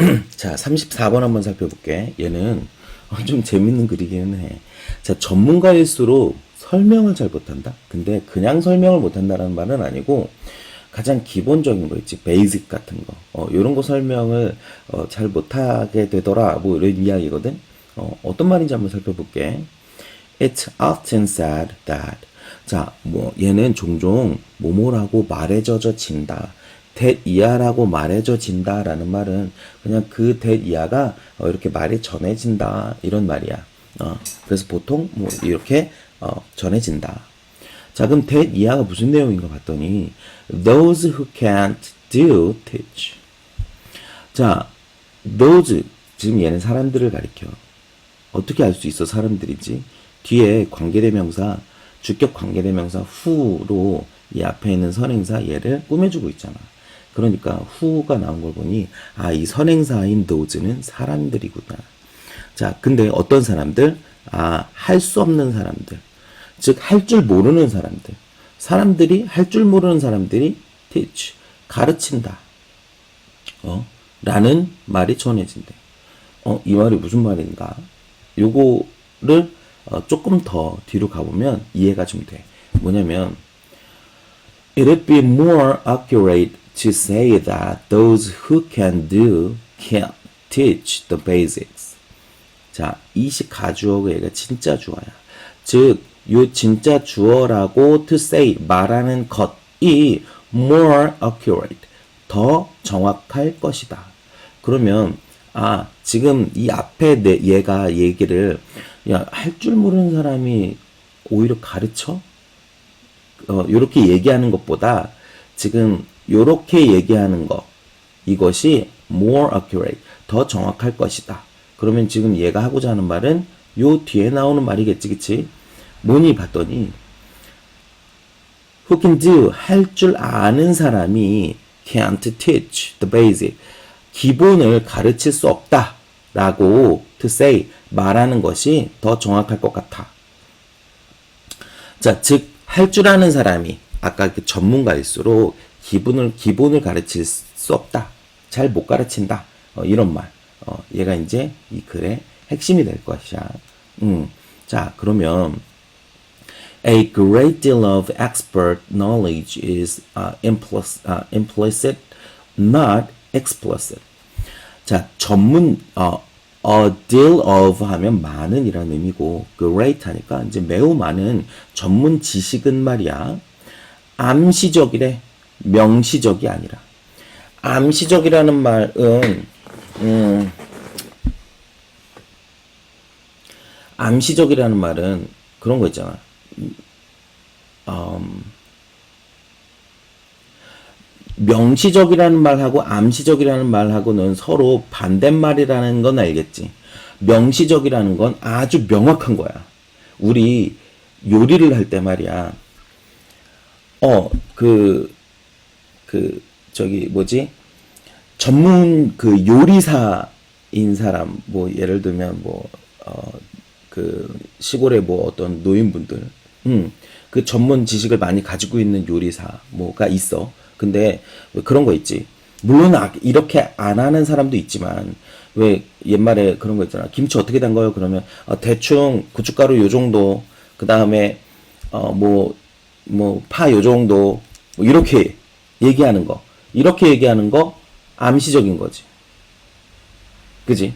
자, 34번 한번 살펴볼게. 얘는 어, 좀 재밌는 글이기는 해. 자, 전문가일수록 설명을 잘 못한다? 근데 그냥 설명을 못한다는 말은 아니고 가장 기본적인 거 있지. 베이직 같은 거. 어, 요런 거 설명을 어, 잘 못하게 되더라. 뭐 이런 이야기거든. 어, 어떤 말인지 한번 살펴볼게. It's often said that. 자, 뭐, 얘는 종종 뭐뭐라고 말해져진다. That 이하라고 말해져진다 라는 말은 그냥 그 that 이하가 어, 이렇게 말이 전해진다. 이런 말이야. 어, 그래서 보통 뭐 이렇게 어, 전해진다. 자, 그럼 that 이하가 무슨 내용인가 봤더니 those who can't do teach. 자, those 지금 얘는 사람들을 가리켜. 어떻게 알 수 있어 사람들이지? 뒤에 관계대명사 주격 관계대명사 who로 이 앞에 있는 선행사 얘를 꾸며주고 있잖아. 그러니까 who가 나온 걸 보니 아 이 선행사인 those는 사람들이구나. 자, 근데 어떤 사람들? 아, 할 수 없는 사람들. 즉, 할 줄 모르는 사람들. 사람들이, 할 줄 모르는 사람들이 teach, 가르친다. 어? 라는 말이 전해진대. 어, 이 말이 무슨 말인가? 요거를 어, 조금 더 뒤로 가보면 이해가 좀 돼. 뭐냐면, It'd be more accurate to say that those who can do can teach the basics. 자, 이식 가주어가 얘가 진짜 주어야. 즉, 요 진짜 주어라고 to say 말하는 것이 more accurate 더 정확할 것이다. 그러면 아 지금 이 앞에 내 얘가 얘기를 야할 줄 모르는 사람이 오히려 가르쳐 어, 요렇게 얘기하는 것보다 지금 요렇게 얘기하는 거 이것이 more accurate 더 정확할 것이다. 그러면 지금 얘가 하고자 하는 말은 요 뒤에 나오는 말이겠지, 그치? 뭐니 봤더니 who can do 할 줄 아는 사람이 can't teach the basic 기본을 가르칠 수 없다 라고 to say 말하는 것이 더 정확할 것 같아. 자, 즉, 할 줄 아는 사람이 아까 그 전문가일수록 기본을, 기본을 가르칠 수 없다. 잘 못 가르친다. 어, 이런 말. 어, 얘가 이제 이 글의 핵심이 될 것이야. 음. 자, 그러면 A great deal of expert knowledge is uh, implicit, uh, implicit, not explicit. 자, 전문, 어, a deal of 하면 많은 이라는 의미고, great 하니까 이제 매우 많은 전문 지식은 말이야. 암시적이래. 명시적이 아니라. 암시적이라는 말은, 음, 암시적이라는 말은 그런 거 있잖아. 음, 명시적이라는 말하고 암시적이라는 말하고는 서로 반대말이라는 건 알겠지. 명시적이라는 건 아주 명확한 거야. 우리 요리를 할 때 말이야. 어, 그, 그, 저기, 뭐지? 전문 그 요리사인 사람, 뭐, 예를 들면 뭐, 어, 그, 시골의 뭐 어떤 노인분들, 음, 그 전문 지식을 많이 가지고 있는 요리사, 뭐가 있어. 근데 왜 그런 거 있지. 물론 아- 이렇게 안 하는 사람도 있지만 왜 옛말에 그런 거 있잖아. 김치 어떻게 된 거요? 그러면 어, 대충 고춧가루 요 정도. 그 다음에 어 뭐 뭐 파 요 정도. 뭐 이렇게 얘기하는 거. 이렇게 얘기하는 거 암시적인 거지. 그지?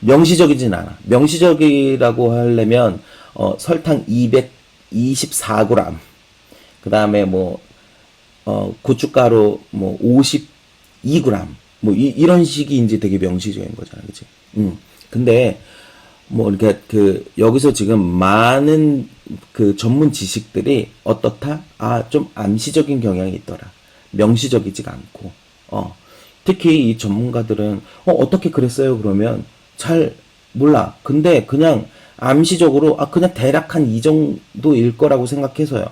명시적이진 않아. 명시적이라고 하려면 어, 설탕 224g. 그 다음에 뭐 어, 고춧가루 뭐 52g 뭐 이, 이런 식이 이제 되게 명시적인 거잖아, 그치? 음. 근데 뭐 이렇게 그 여기서 지금 많은 그 전문 지식들이 어떻다? 아, 좀 암시적인 경향이 있더라. 명시적이지가 않고. 어. 특히 이 전문가들은 어, 어떻게 그랬어요? 그러면 잘 몰라. 근데 그냥 암시적으로 아, 그냥 대략 한 이 정도일 거라고 생각해서요.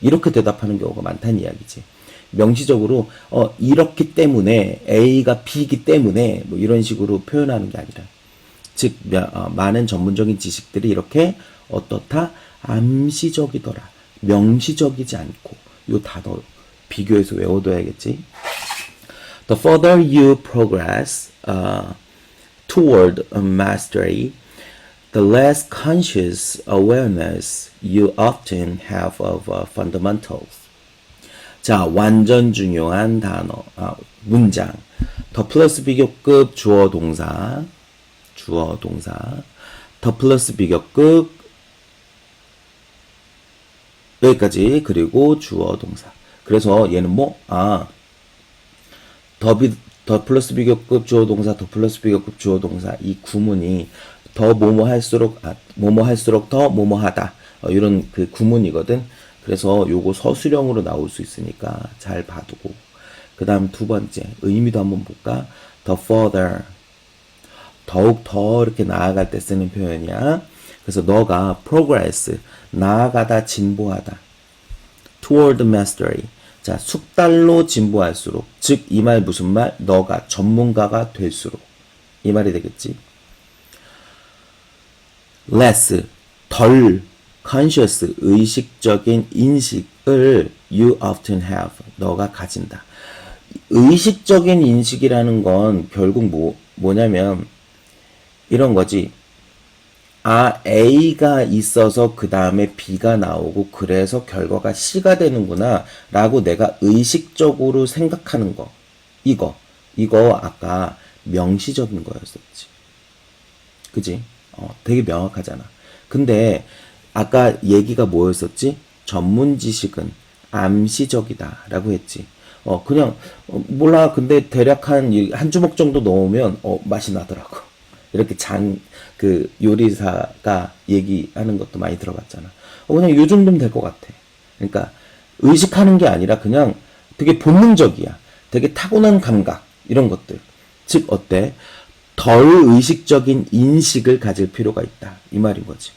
이렇게 대답하는 경우가 많다는 이야기지. 명시적으로 어 이렇기 때문에 A가 B이기 때문에 뭐 이런 식으로 표현하는 게 아니라 즉 며- 어, 많은 전문적인 지식들이 이렇게 어떻다 암시적이더라 명시적이지 않고 요 단어 비교해서 외워둬야겠지. The further you progress uh, toward mastery, the less conscious awareness you often have of uh, fundamentals. 자, 완전 중요한 단어, 아, 문장. 더 플러스 비교급 주어 동사, 주어 동사. 더 플러스 비교급 여기까지 그리고 주어 동사. 그래서 얘는 뭐? 아, 더, 비, 더 플러스 비교급 주어 동사, 더 플러스 비교급 주어 동사 이 구문이 더 뭐뭐 할수록 아, 뭐뭐 할수록 더 뭐뭐 하다 어, 이런 그 구문이거든. 그래서 요거 서술형으로 나올 수 있으니까 잘 봐두고 그 다음 두 번째 의미도 한번 볼까? The further 더욱 더 이렇게 나아갈 때 쓰는 표현이야. 그래서 너가 progress 나아가다 진보하다 toward mastery. 자 숙달로 진보할수록 즉 이 말 무슨 말? 너가 전문가가 될수록. 이 말이 되겠지? less 덜 conscious 의식적인 인식을 you often have. 너가 가진다. 의식적인 인식이라는 건 결국 뭐 뭐냐면 이런 거지 아, A가 있어서 그 다음에 B가 나오고 그래서 결과가 C가 되는구나 라고 내가 의식적으로 생각하는 거. 이거. 이거 아까 명시적인 거였었지. 그지? 어, 되게 명확하잖아. 근데 아까 얘기가 뭐였었지? 전문 지식은 암시적이다 라고 했지. 어, 그냥, 어, 몰라. 근데 대략 한, 이- 한 주먹 정도 넣으면, 어, 맛이 나더라고. 이렇게 장, 그 요리사가 얘기하는 것도 많이 들어봤잖아. 어, 그냥 요 정도면 될 것 같아. 그러니까 의식하는 게 아니라 그냥 되게 본능적이야. 되게 타고난 감각, 이런 것들. 즉, 어때? 덜 의식적인 인식을 가질 필요가 있다. 이 말인 거지.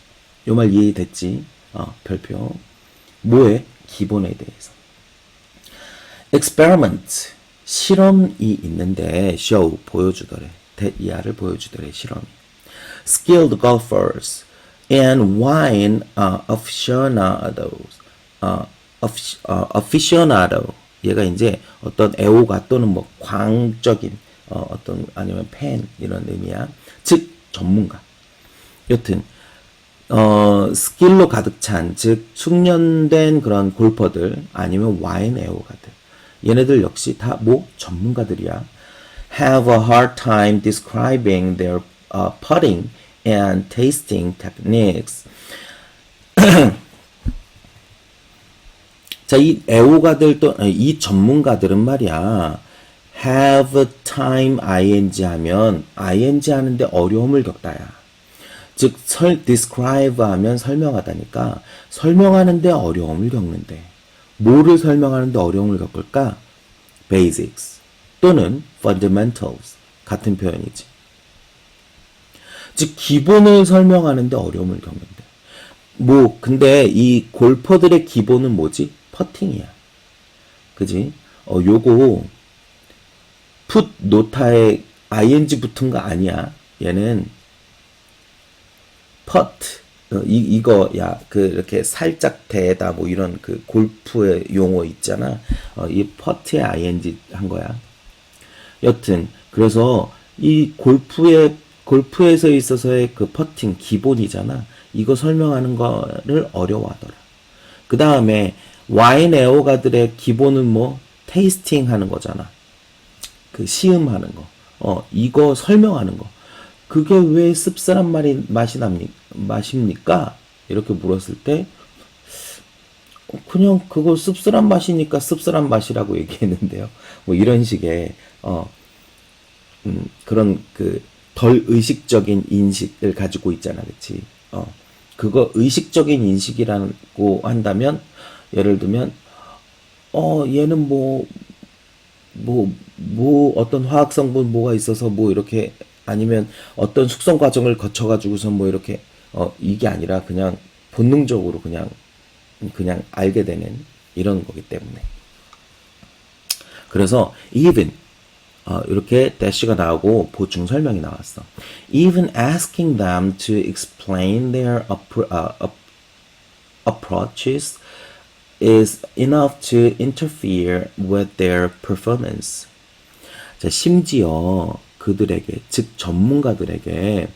요 말 이해됐지? 어, 별표. 뭐에? 기본에 대해서. experiment 실험이 있는데 show 보여주더래 대 이하를 보여주더래 실험이 skilled golfers and wine uh, aficionados uh, uh, aficionado 얘가 이제 어떤 애호가 또는 뭐 광적인 어, 어떤 아니면 팬 이런 의미야 즉 전문가 여튼 어, 스킬로 가득 찬, 즉, 숙련된 그런 골퍼들, 아니면 와인 애호가들. 얘네들 역시 다 뭐? 전문가들이야. Have a hard time describing their uh, putting and tasting techniques. 자, 이 애호가들 또, 이 전문가들은 말이야. have time ing 하면 ing 하는데 어려움을 겪다야. 즉, 설, describe 하면 설명하다니까, 설명하는데 어려움을 겪는데, 뭐를 설명하는데 어려움을 겪을까? basics 또는 fundamentals 같은 표현이지. 즉, 기본을 설명하는데 어려움을 겪는데. 뭐, 근데 이 골퍼들의 기본은 뭐지? 퍼팅이야. 그지? 어, 요거, 풋 노타에 ing 붙은 거 아니야. 얘는 퍼트 어, 이 이거 야 그 이렇게 살짝 대다 뭐 이런 그 골프의 용어 있잖아. 어, 이 퍼트에 ing 한 거야. 여튼 그래서 이 골프의 골프에서 있어서의 그 퍼팅 기본이잖아. 이거 설명하는 거를 어려워하더라. 그 다음에 와인 애호가들의 기본은 뭐 테이스팅 하는 거잖아. 그 시음하는 거. 어, 이거 설명하는 거. 그게 왜 씁쓸한 말이 맛이 납니 맛입니까? 이렇게 물었을 때 어, 그냥 그거 씁쓸한 맛이니까 씁쓸한 맛이라고 얘기했는데요. 뭐 이런 식의 어 음, 그런 그 덜 의식적인 인식을 가지고 있잖아, 그치? 어, 그거 의식적인 인식이라고 한다면, 예를 들면, 어, 얘는 뭐, 뭐, 뭐, 어떤 화학 성분 뭐가 있어서 뭐 이렇게, 아니면 어떤 숙성 과정을 거쳐 가지고서 뭐 이렇게, 어, 이게 아니라 그냥 본능적으로 그냥, 그냥 알게 되는 이런 거기 때문에. 그래서 even 어, 이렇게 dash가 나오고 보충 설명이 나왔어. Even asking them to explain their appro- uh, ap- approaches is enough to interfere with their performance. 자, 심지어 그들에게, 즉 전문가들에게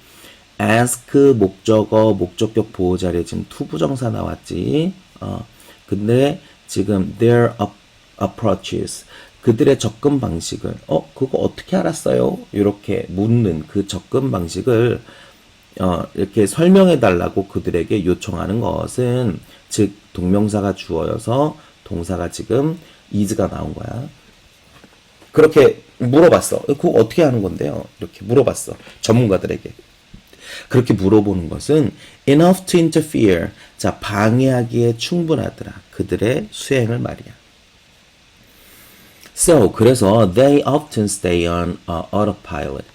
ask 목적어, 목적격 보호 자리에 지금 투부정사 나왔지. 어, 근데 지금 their ap- approaches 그들의 접근 방식을 어 그거 어떻게 알았어요? 이렇게 묻는 그 접근 방식을 어, 이렇게 설명해 달라고 그들에게 요청하는 것은 즉 동명사가 주어여서 동사가 지금 is가 나온 거야. 그렇게 물어봤어. 그거 어떻게 하는 건데요? 이렇게 물어봤어. 전문가들에게. 그렇게 물어보는 것은 enough to interfere. 자, 방해하기에 충분하더라. 그들의 수행을 말이야. So, 그래서 they often stay on uh, autopilot.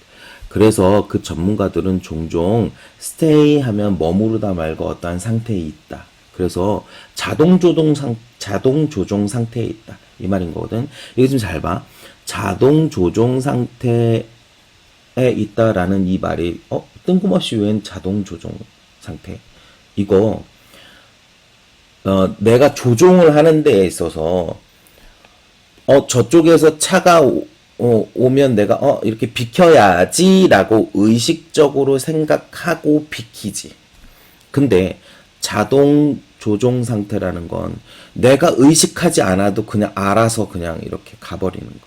그래서 그 전문가들은 종종 stay 하면 머무르다 말고 어떠한 상태에 있다. 그래서 자동 조종 상 자동 조종 상태에 있다. 이 말인 거거든. 이거 좀잘 봐. 자동 조종 상태에 있다라는 이 말이 어 뜬금없이 웬 자동 조종 상태? 이거 어 내가 조종을 하는 데에 있어서 어, 저쪽에서 차가 오, 어, 오면 내가, 어, 이렇게 비켜야지라고 의식적으로 생각하고 비키지. 근데 자동 조종 상태라는 건 내가 의식하지 않아도 그냥 알아서 그냥 이렇게 가버리는 거.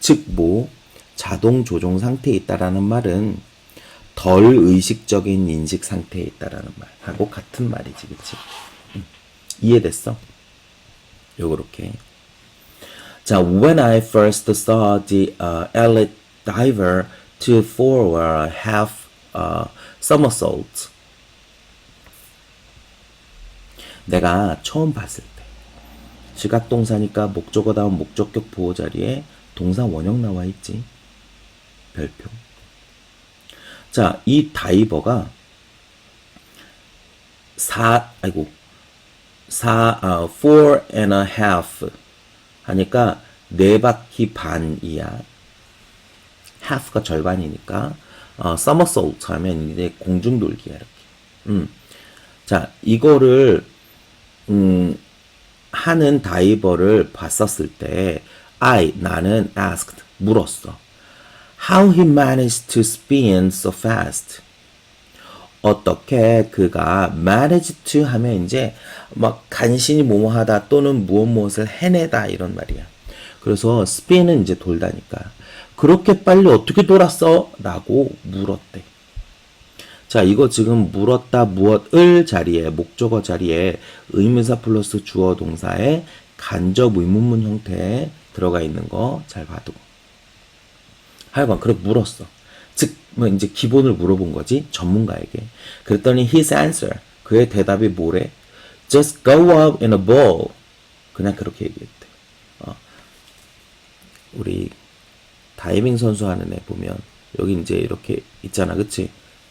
즉, 뭐, 자동 조종 상태에 있다라는 말은 덜 의식적인 인식 상태에 있다라는 말하고 같은 말이지, 그치? 음. 이해됐어? 요렇게. 자, when I first saw the uh, elite diver to forward half uh, somersault, 내가 처음 봤을 때 지각 동사니까 목적어 다음 목적격 보호 자리에 동사 원형 나와 있지. 별표. 자, 이 다이버가 사 아이고 사 아, four and a half 하니까 네 바퀴 반이야. half가 절반이니까 어, somersault 하면 이제 공중 돌기야 이렇게. 음. 자, 이거를 음, 하는 다이버를 봤었을 때 I 나는 asked 물었어. How he managed to spin so fast. 어떻게 그가 manage to 하면 이제 막 간신히 뭐뭐 하다 또는 무엇 무엇을 해내다 이런 말이야. 그래서 spin은 이제 돌다니까. 그렇게 빨리 어떻게 돌았어? 라고 물었대. 자, 이거 지금 물었다 무엇을 자리에 목적어 자리에 의문사 플러스 주어 동사의 간접 의문문 형태에 들어가 있는 거 잘 봐두고. 하여간 그렇게 물었어. 즉, 뭐 이제 기본을 물어본 거지 전문가에게. 그랬더니 his answer 그의 대답이 뭐래? Just go up in a ball. 그냥 그렇게 얘기했대. 어. 우리 다이빙 선수 하는 애 보면 여기 이제 이렇게 있잖아, 그치?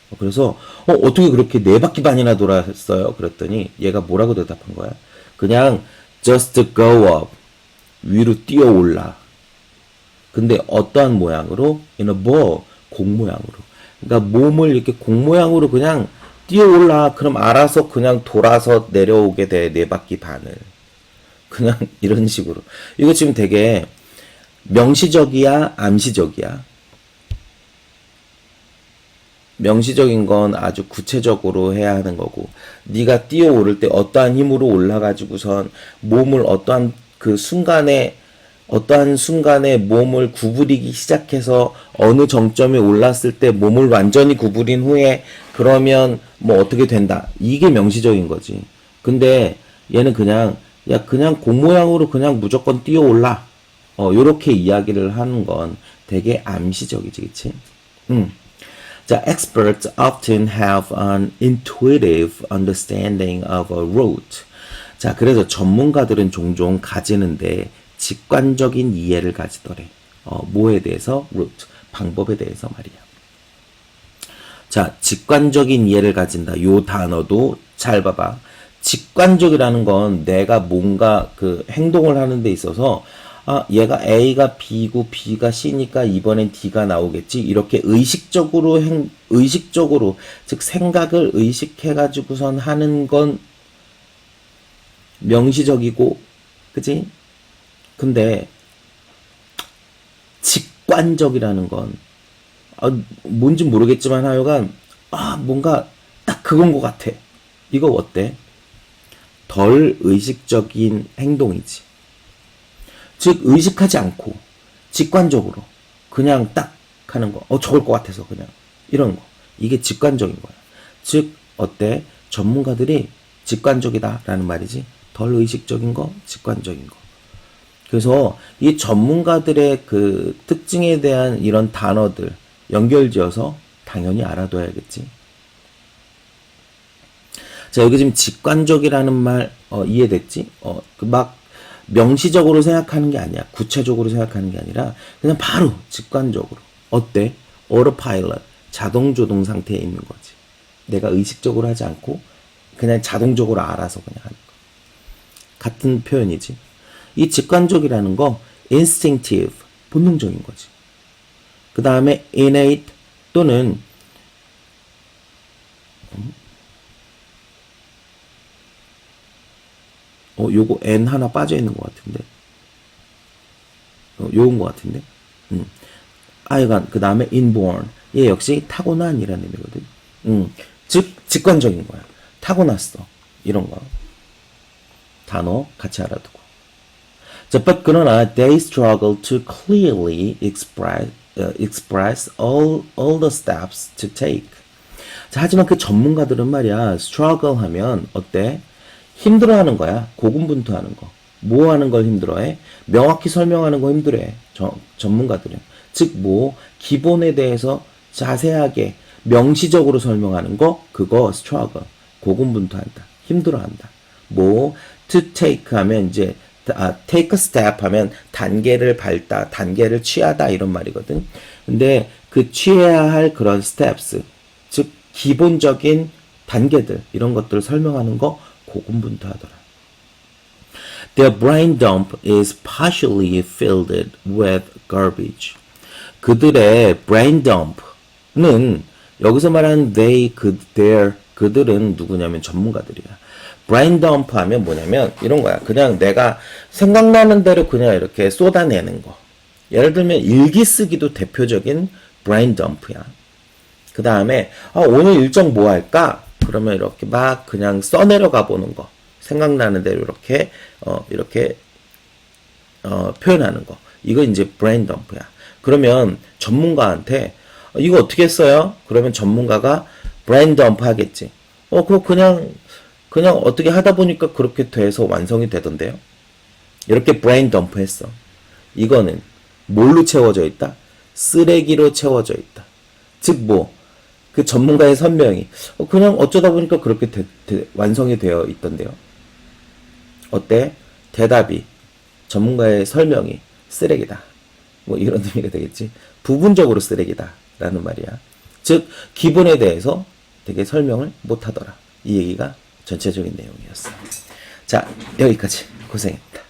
어, 그래서 어, 어떻게 그렇게 네 바퀴 반이나 돌았어요? 그랬더니 얘가 뭐라고 대답한 거야? 그냥 just go up 위로 뛰어 올라. 근데 어떠한 모양으로? in a ball 공 모양으로. 그러니까 몸을 이렇게 공 모양으로 그냥 뛰어 올라. 그럼 알아서 그냥 돌아서 내려오게 돼 네 바퀴 반을. 그냥 이런 식으로. 이거 지금 되게 명시적이야, 암시적이야. 명시적인 건 아주 구체적으로 해야 하는 거고 네가 뛰어오를 때 어떠한 힘으로 올라가지고선 몸을 어떠한 그 순간에 어떠한 순간에 몸을 구부리기 시작해서 어느 정점에 올랐을 때 몸을 완전히 구부린 후에 그러면 뭐 어떻게 된다 이게 명시적인 거지 근데 얘는 그냥 야 그냥 공 모양으로 그냥 무조건 뛰어 올라 어 요렇게 이야기를 하는 건 되게 암시적이지 그치 음. The experts often have an intuitive understanding of a route. 자, 그래서 전문가들은 종종 가지는데 직관적인 이해를 가지더래. 어, 뭐에 대해서? route. 방법에 대해서 말이야. 자, 직관적인 이해를 가진다. 요 단어도 잘 봐봐. 직관적이라는 건 내가 뭔가 그 행동을 하는 데 있어서 아, 얘가 A가 B고 B가 C니까 이번엔 D가 나오겠지. 이렇게 의식적으로 행, 의식적으로, 즉 생각을 의식해 가지고선 하는 건 명시적이고, 그지? 근데, 직관적이라는 건 아, 뭔지 모르겠지만 하여간 아 뭔가 딱 그건 것 같아. 이거 어때? 덜 의식적인 행동이지. 즉 의식하지 않고 직관적으로 그냥 딱 하는 거. 어 저걸 것 같아서 그냥 이런 거. 이게 직관적인 거야. 즉 어때? 전문가들이 직관적이다라는 말이지. 덜 의식적인 거, 직관적인 거. 그래서 이 전문가들의 그 특징에 대한 이런 단어들 연결지어서 당연히 알아둬야겠지. 자, 여기 지금 직관적이라는 말, 어, 이해됐지? 어, 그 막, 명시적으로 생각하는 게 아니야. 구체적으로 생각하는 게 아니라, 그냥 바로 직관적으로. 어때? autopilot. 자동조동 상태에 있는 거지. 내가 의식적으로 하지 않고, 그냥 자동적으로 알아서 그냥 하는 거. 같은 표현이지. 이 직관적이라는 거, instinctive. 본능적인 거지. 그 다음에 innate 또는 어, 요거 N 하나 빠져 있는 것 같은데. 어, 요건 것 같은데. 음. 아이간, 그 다음에 inborn. 얘 역시 타고난이라는 의미거든. 음. 즉, 직관적인 거야. 타고났어. 이런 거. 단어 같이 알아두고. 자, but 그러나 they struggle to clearly express, uh, express all, all the steps to take. 자, 하지만 그 전문가들은 말이야, struggle 하면 어때? 힘들어하는 거야. 고군분투하는 거. 뭐 하는 걸 힘들어해? 명확히 설명하는 거 힘들어해. 저, 전문가들은. 즉, 뭐, 기본에 대해서 자세하게, 명시적으로 설명하는 거, 그거 struggle. 고군분투한다. 힘들어한다. 뭐, to take 하면 이제, 아, take a step 하면 단계를 밟다, 단계를 취하다 이런 말이거든. 근데 그 취해야 할 그런 steps, 즉 기본적인 단계들 이런 것들을 설명하는 거 고군분투하더라. Their brain dump is partially filled with garbage. 그들의 brain dump는 여기서 말하는 they, 그, their, 그들은 누구냐면 전문가들이야. Brain dump 하면 뭐냐면 이런 거야. 그냥 내가 생각나는 대로 그냥 이렇게 쏟아내는 거. 예를 들면 일기 쓰기도 대표적인 brain dump야. 그 다음에 아, 오늘 일정 뭐 할까? 그러면 이렇게 막 그냥 써내려가 보는 거. 생각나는 대로 이렇게 어 이렇게 어 표현하는 거. 이거 이제 브레인 덤프야. 그러면 전문가한테 어, 이거 어떻게 써요? 그러면 전문가가 브레인 덤프 하겠지. 어 그거 그냥 그냥 어떻게 하다 보니까 그렇게 돼서 완성이 되던데요. 이렇게 브레인 덤프 했어. 이거는 뭘로 채워져 있다? 쓰레기로 채워져 있다. 즉 뭐, 그 전문가의 설명이 어, 그냥 어쩌다 보니까 그렇게 되- 되- 완성이 되어 있던데요. 어때? 대답이 전문가의 설명이 쓰레기다. 뭐 이런 의미가 되겠지. 부분적으로 쓰레기다. 라는 말이야. 즉, 기본에 대해서 되게 설명을 못 하더라. 이 얘기가 전체적인 내용이었어. 자, 여기까지. 고생했다.